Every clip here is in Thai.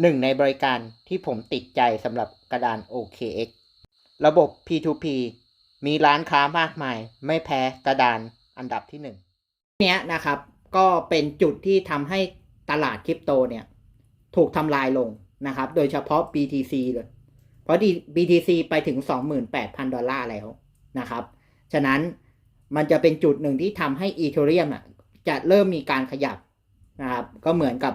หนึ่งในบริการที่ผมติดใจสำหรับกระดาน OKX ระบบ P2P มีร้านค้ามากมาย ไม่แพ้กระดานอันดับที่หนึ่งเนี้ยนะครับก็เป็นจุดที่ทำให้ตลาดคริปโตเนี่ย ถูกทำลายลงนะครับ โดยเฉพาะ BTC เลย เพราะ BTC ไปถึง 28,000 ดอลลาร์แล้วนะครับ ฉะนั้นมันจะเป็นจุดหนึ่งที่ทำให้อีเทเรียมอะจะเริ่มมีการขยับนะครับ ก็เหมือนกับ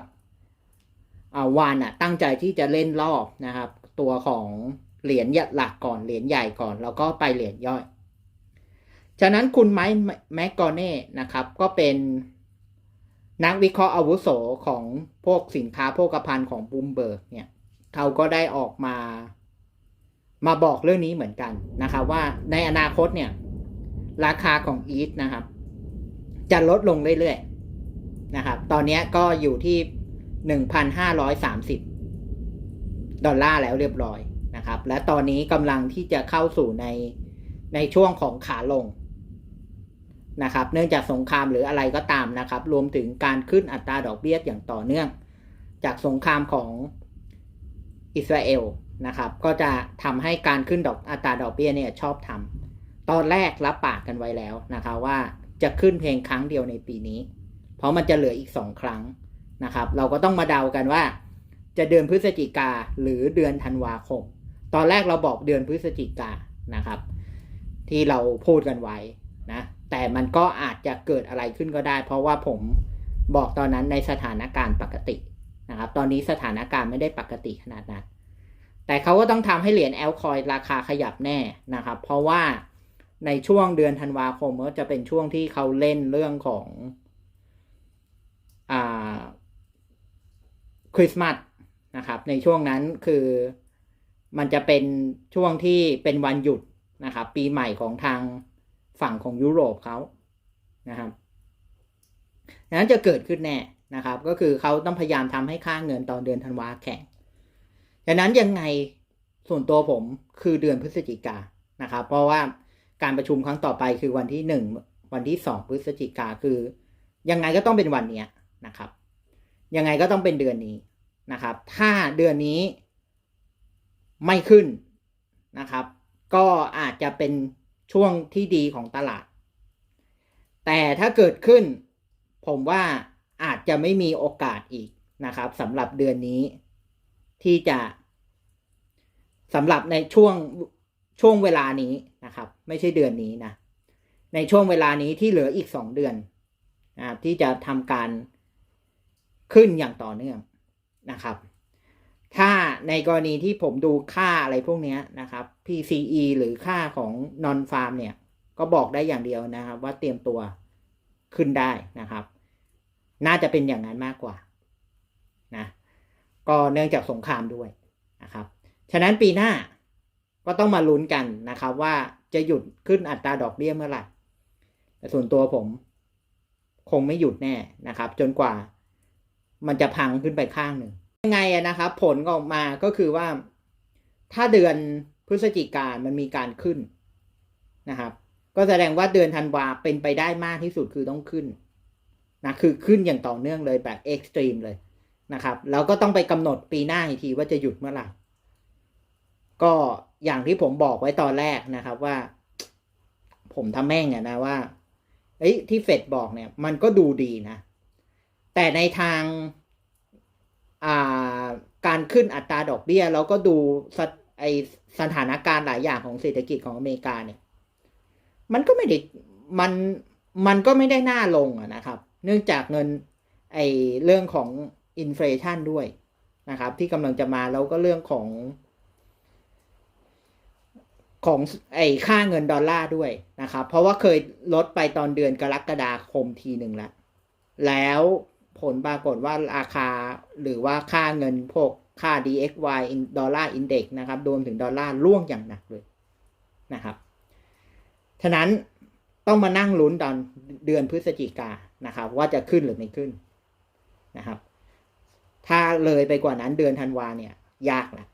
วานอะตั้งใจที่จะเล่นรอบนะครับ ตัวของเหรียญหลักก่อนเหรียญใหญ่ก่อน แล้วก็ไปเหรียญย่อย ฉะนั้นคุณไมค์แมกกอเน่นะครับ ก็เป็นนักวิเคราะห์อาวุโสของพวกสินค้าโภคภัณฑ์ของบูมเบิร์กเนี่ยเขาก็ได้ออกมามาบอกเรื่องนี้เหมือนกันนะครับว่าในอนาคตเนี่ย ราคาของอีทนะครับ จะลดลงเรื่อยๆนะครับ ตอนนี้ก็อยู่ที่ หนึ่งพันห้าร้อยสามสิบดอลลาร์แล้วเรียบร้อยนะครับ และตอนนี้กำลังที่จะเข้าสู่ในในช่วงของขาลงนะครับ เนื่องจากสงครามหรืออะไรก็ตามนะครับ รวมถึงการขึ้นอัตราดอกเบี้ยอย่างต่อเนื่อง จากสงครามของอิสราเอลนะครับ ก็จะทำให้การขึ้นดอกอัตราดอกเบี้ยเนี่ยชอบทำตอนแรกรับปากกันไว้แล้วนะคะว่าจะขึ้นเพียงครั้งเดียวในปีนี้ เพราะมันจะเหลืออีกสองครั้ง นะครับ เราก็ต้องมาเดากันว่า จะเดือนพฤศจิกาหรือเดือนธันวาคม ตอนแรกเราบอกเดือนพฤศจิกานะครับ ที่เราพูดกันไว้นะแต่มันก็อาจจะเกิดอะไรขึ้นก็ได้ เพราะว่าผมบอกตอนนั้นในสถานการณ์ปกตินะครับ ตอนนี้สถานการณ์ไม่ได้ปกติขนาดนั้น แต่เขาก็ต้องทำให้เหรียญแอลคอยราคาขยับแน่นะครับ เพราะว่าในช่วงเดือนธันวาคมก็จะเป็นช่วงที่เขาเล่นเรื่องของอ่าค ริสต์มาสนะครับ ในช่วงนั้นคือมันจะเป็นช่วงที่เป็นวันหยุดนะครับ ปีใหม่ของทางฝั่งของยุโรปเขานะครับดังนั้นจะเกิดขึ้นแน่นะครับ ก็คือเขาต้องพยายามทำให้ค่าเงินตอนเดือนธันวาแข็งดังนั้นยังไงส่วนตัวผมคือเดือนพฤศจิกานะครับ เพราะว่าการประชุมครั้งต่อไปคือวันที่หนึ่งวันที่สองพฤศจิกาคือ ยังไงก็ต้องเป็นวันเนี้ยนะครับ ยังไงก็ต้องเป็นเดือนนี้ นะครับ ถ้าเดือนนี้ไม่ขึ้นนะครับ ก็อาจจะเป็นช่วงที่ดีของตลาด แต่ถ้าเกิดขึ้น ผมว่าอาจจะไม่มีโอกาสอีกนะครับสำหรับเดือนนี้ที่จะสำหรับในช่วงช่วงเวลานี้นะครับ ไม่ใช่เดือนนี้นะในช่วงเวลานี้ที่เหลืออีกสองเดือนนะครับที่จะทำการขึ้นอย่างต่อเนื่อง นะครับ ถ้าในกรณีที่ผมดูค่าอะไรพวกนี้นะครับ PCE หรือค่าของ non farm เนี่ย ก็บอกได้อย่างเดียวนะครับ ว่าเตรียมตัวขึ้นได้นะครับ น่าจะเป็นอย่างนั้นมากกว่านะก็เนื่องจากสงครามด้วยนะครับ ฉะนั้นปีหน้าก็ต้องมาลุ้นกันนะครับ ว่าจะหยุดขึ้นอัตราดอกเบี้ยเมื่อไหร่แต่ส่วนตัวผมคงไม่หยุดแน่นะครับ จนกว่า มันจะพังขึ้นไปข้างหนึ่งยังไงนะครับผลออกมาก็คือว่า ถ้าเดือนพฤศจิกายนมันมีการขึ้นนะครับ ก็แสดงว่าเดือนธันวาเป็นไปได้มากที่สุดคือต้องขึ้นนะคือขึ้นอย่างต่อเนื่องเลยแบบเอ็กซ์ตรีมเลยนะครับแล้วก็ต้องไปกำหนดปีหน้าอีกทีว่าจะหยุดเมื่อไหร่ก็อย่างที่ผมบอกไว้ตอนแรกนะครับว่า ผมทำแม่งอะนะว่าเอ้ยที่เฟดบอกเนี่ย มันก็ดูดีนะ แต่ในทางาการขึ้นอัตราดอกเบี้ย เราก็ดูสถไอสถานการณ์หลายอย่างของเศรษฐกิจของอเมริกาเนี่ย มันก็ไม่ได้มันมันก็ไม่ได้น่าลงนะครับ เนื่องจากเงินไอเรื่องของอินฟลชันด้วยนะครับ ที่กำลังจะมาแล้วก็เรื่องของ ของไอค่าเงินดอลลาร์ด้วยนะครับ เพราะว่าเคยลดไปตอนเดือนกรกฎาคมทีหนึ่งแล้ว แล้ว ผลปรากฏว่าราคาหรือว่าค่าเงินพวกค่า DXY ดอลลาร์อินเด็กนะครับรวมถึงดอลลาร์ร่วงอย่างหนักเลยนะครับฉะนั้นต้องมานั่งลุ้นตอนเดือนพฤศจิกานะครับ ว่าจะขึ้นหรือไม่ขึ้นนะครับ ถ้าเลยไปกว่านั้นเดือนธันวาเนี่ยยากแล้ว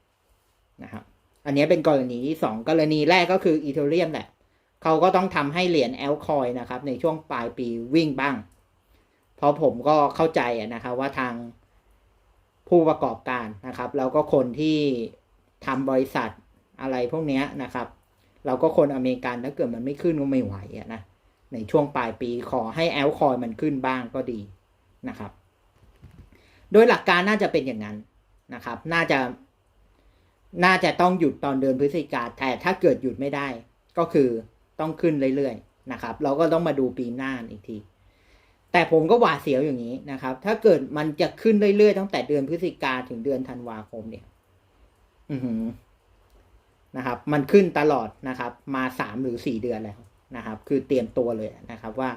นะครับ อันนี้เป็นกรณีที่สองกรณีแรกก็คืออีเทเรียมแหละ เขาก็ต้องทำให้เหรียญแอลคอยนะครับ ในช่วงปลายปีวิ่งบ้าง เพราะผมก็เข้าใจนะครับว่าทางผู้ประกอบการนะครับแล้วก็คนที่ทำบริษัทอะไรพวกนี้นะครับเราก็คนอเมริกันถ้าเกิดมันไม่ขึ้นก็ไม่ไหวอะนะในช่วงปลายปีขอให้แอลคอยมันขึ้นบ้างก็ดีนะครับ โดยหลักการน่าจะเป็นอย่างนั้นนะครับ น่าจะน่าจะต้องหยุดตอนเดือนพฤศจิกาแต่ถ้าเกิดหยุดไม่ได้ ก็คือต้องขึ้นเรื่อยๆนะครับ เราก็ต้องมาดูปีหน้าอีกที แต่ผมก็หวาดเสียวอย่างนี้นะครับ ถ้าเกิดมันจะขึ้นเรื่อยๆตั้งแต่เดือนพฤศจิกาถึงเดือนธันวาคมเนี่ย อือหือนะครับ มันขึ้นตลอดนะครับ มาสามหรือสี่เดือนแล้วนะครับ คือเตรียมตัวเลยนะครับ ว่า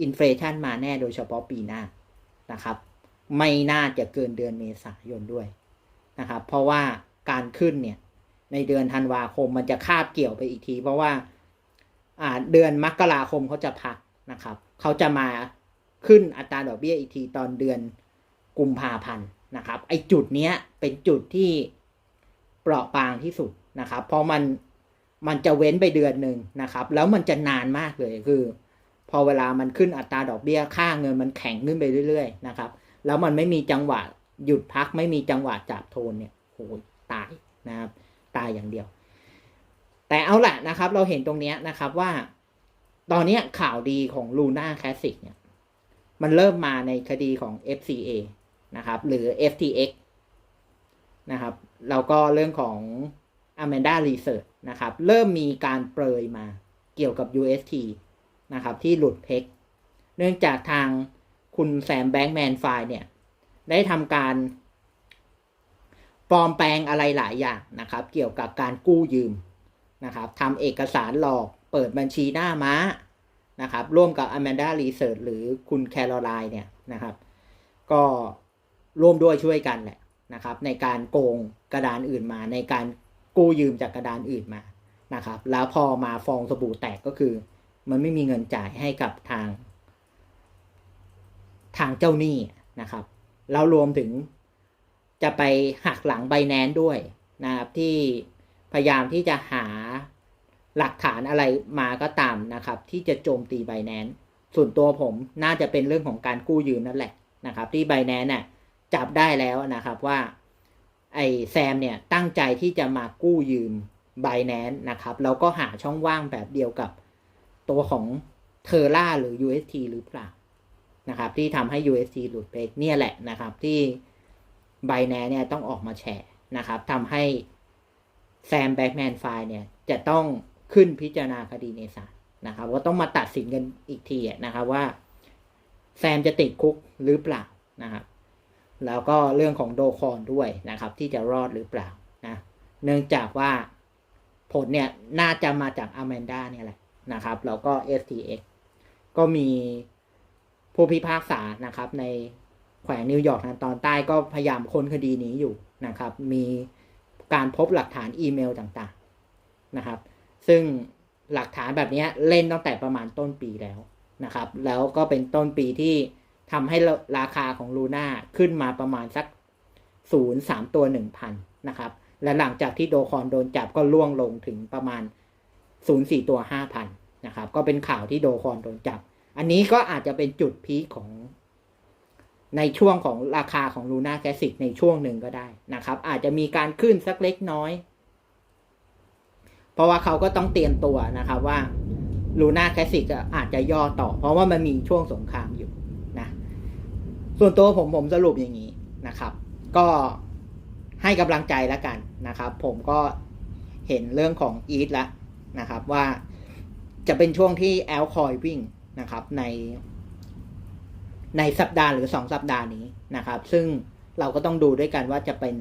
อินฟลชันมาแน่โดยเฉพาะปีหน้านะครับ ไม่น่าจะเกินเดือนเมษายนด้วยนะครับ เพราะว่าการขึ้นเนี่ย ในเดือนธันวาคมมันจะคาบเกี่ยวไปอีกที เพราะว่า อ่าเดือนมกราคมเขาจะพักนะครับ เขาจะมา ขึ้นอัตราดอกเบี้ยอีกทีตอนเดือนกุมภาพันธ์นะครับไอจุดเนี้ยเป็นจุดที่เปราะบางที่สุดนะครับ เพราะมันมันจะเว้นไปเดือนหนึ่งนะครับ แล้วมันจะนานมากเลยคือ พอเวลามันขึ้นอัตราดอกเบี้ยค่าเงินมันแข็งขึ้นไปเรื่อยๆนะครับ แล้วมันไม่มีจังหวะหยุดพักไม่มีจังหวะจับโทนเนี่ยโหยตายนะครับตายอย่างเดียว แต่เอาละนะครับ เราเห็นตรงเนี้ยนะครับว่า ตอนนี้ข่าวดีของ Luna Classic เนี่ย มันเริ่มมาในคดีของ FCA นะครับหรือ FTX นะครับแล้วก็เรื่องของ Amanda Research นะครับเริ่มมีการเปรยมาเกี่ยวกับ UST นะครับที่หลุดเพกเนื่องจากทางคุณแซมแบงค์แมนไฟเนี่ย ได้ทำการปลอมแปลงอะไรหลายอย่างนะครับ เกี่ยวกับการกู้ยืมนะครับทำเอกสารหลอกเปิดบัญชีหน้าม้า นะครับ ร่วมกับ Amanda Research หรือคุณแคโรไลน์เนี่ยนะครับ ก็ร่วมด้วยช่วยกันแหละนะครับ ในการโกงกระดานอื่นมา ในการกู้ยืมจากกระดานอื่นมานะครับ แล้วพอมาฟองสบู่แตกก็คือ มันไม่มีเงินจ่ายให้กับทาง ทางเจ้าหนี้นะครับ แล้วรวมถึงจะไปหักหลังไบแนนด้วยนะครับที่พยายามที่จะหา หลักฐานอะไรมาก็ตามนะครับ ที่จะโจมตีไบแนนส่วนตัวผมน่าจะเป็นเรื่องของการกู้ยืมนั่นแหละนะครับ ที่ไบแนนน่ะจับได้แล้วนะครับว่าไอแซมเนี่ยตั้งใจที่จะมากู้ยืมไบแนนนะครับแล้วก็หาช่องว่างแบบเดียวกับตัวของเทอร่าหรือ UST หรือเปล่านะครับที่ทำให้ UST หลุดไปเนี่ยแหละนะครับที่ไบแนนเนี่ยต้องออกมาแฉนะครับทำให้แซมแบ็กแมนไฟเนี่ยจะต้อง ขึ้นพิจารณาคดีในศาลนะครับก็ต้องมาตัดสินกันอีกทีนะครับว่า แซมจะติดคุกหรือเปล่านะครับ แล้วก็เรื่องของโดคอนด้วยนะครับ ที่จะรอดหรือเปล่านะเนื่องจากว่าผลเนี่ยน่าจะมาจากอแมนดาเนี่ยแหละนะครับ แล้วก็ FTX ก็มีผู้พิพากษานะครับ ในแขวงนิวยอร์กทางตอนใต้ก็พยายามค้นคดีนี้อยู่นะครับ มีการพบหลักฐานอีเมลต่างๆนะครับ ซึ่งหลักฐานแบบนี้เล่นตั้งแต่ประมาณต้นปีแล้วนะครับ แล้วก็เป็นต้นปีที่ทำให้ราคาของลูน่าขึ้นมาประมาณสักศูนย์สามตัวหนึ่งพันนะครับ และหลังจากที่โดคอนโดนจับก็ล่วงลงถึงประมาณศูนย์สี่ตัวห้าพันนะครับ ก็เป็นข่าวที่โดคอนโดนจับ อันนี้ก็อาจจะเป็นจุดพีคของในช่วงของราคาของลูน่าแคสิกในช่วงหนึ่งก็ได้นะครับ อาจจะมีการขึ้นสักเล็กน้อย เพราะว่าเขาก็ต้องเตรียมตัวนะครับว่าลูน่าแคสิกอาจจะย่อต่อ เพราะว่ามันมีช่วงสงครามอยู่นะส่วนตัวผมผมสรุปอย่างนี้นะครับ ก็ให้กำลังใจแล้วกันนะครับ ผมก็เห็นเรื่องของอีทแล้วนะครับว่าจะเป็นช่วงที่แอลคอยวิ่งนะครับใน ในสัปดาห์หรือสองสัปดาห์นี้นะครับ ซึ่งเราก็ต้องดูด้วยกันว่าจะเป็น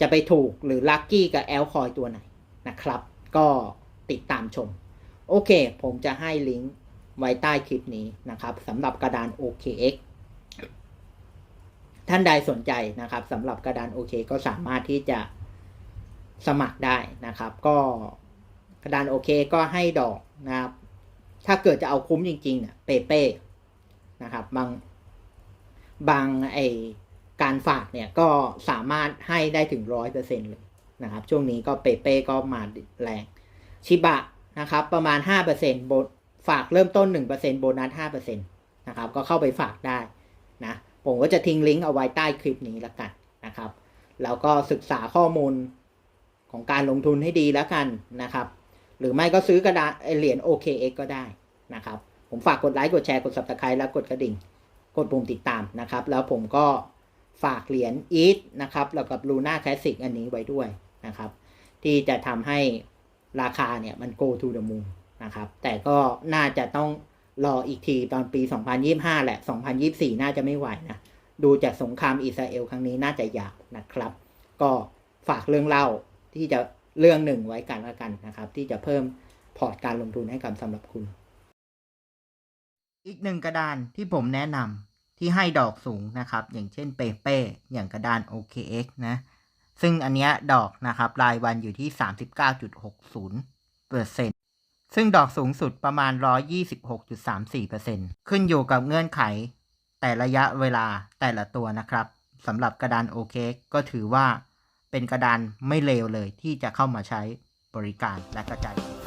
จะไปถูกหรือลัคกี้กับแอลคอยตัวไหน นะครับ ก็ติดตามชม โอเค ผมจะให้ลิงก์ไว้ใต้คลิปนี้นะครับสำหรับกระดาน OKX ท่านใดสนใจนะครับสำหรับกระดาน OK ก็สามารถที่จะสมัครได้นะครับ ก็กระดาน OK ก็ให้ดอกนะครับ ถ้าเกิดจะเอาคุ้มจริงๆเนี่ยเปเป้นะครับบางบางไอการฝากเนี่ยก็สามารถให้ได้ถึงร้อยเปอร์เซ็นต์เลย นะครับ ช่วงนี้ก็เปเป้ก็มาแรงชิบะนะครับ ประมาณห้าเปอร์เซ็นโบฝากเริ่มต้นหนึ่งเปอร์เซ็นโบนัสห้าเปอร์เซ็นนะครับ ก็เข้าไปฝากได้นะ ผมก็จะทิ้งลิงก์เอาไว้ใต้คลิปนี้ล้วกันนะครับ แล้วก็ศึกษาข้อมูลของการลงทุนให้ดีแล้วกันนะครับ หรือไม่ก็ซื้อกระดาษเหรียญ OKX ก็ได้นะครับ ผมฝากกดไลค์ กดแชร์ กด subscribe แล้วกดกระดิ่ง กดปุ่มติดตามนะครับ แล้วผมก็ฝากเหรียญ ETH นะครับ แล้วกับ Luna Classic อันนี้ไว้ด้วย นะครับ ที่จะทำให้ราคาเนี่ยมัน go to the moon นะครับ แต่ก็น่าจะต้องรออีกทีตอนปี 2025 แหละ 2024 น่าจะไม่ไหวนะ ดูจากสงครามอิสราเอลครั้งนี้น่าจะยาวนะครับ ก็ฝากเรื่องเล่าที่จะเรื่องหนึ่งไว้กันแล้วกันนะครับ ที่จะเพิ่มพอร์ตการลงทุนให้กับสำหรับคุณ อีกหนึ่งกระดานที่ผมแนะนำที่ให้ดอกสูงนะครับ อย่างเช่นเปเป้อย่างกระดาน OKX นะ ซึ่งอันเนี้ยดอกนะครับรายวันอยู่ที่ 39.60เปอร์เซ็นต์ซึ่งดอกสูงสุดประมาณ 126.34เปอร์เซ็นต์ขึ้นอยู่กับเงื่อนไข แต่ระยะเวลาแต่ละตัวนะครับสำหรับกระดานโอเคก็ถือว่าเป็นกระดานไม่เลวเลยที่จะเข้ามาใช้บริการและกระจาย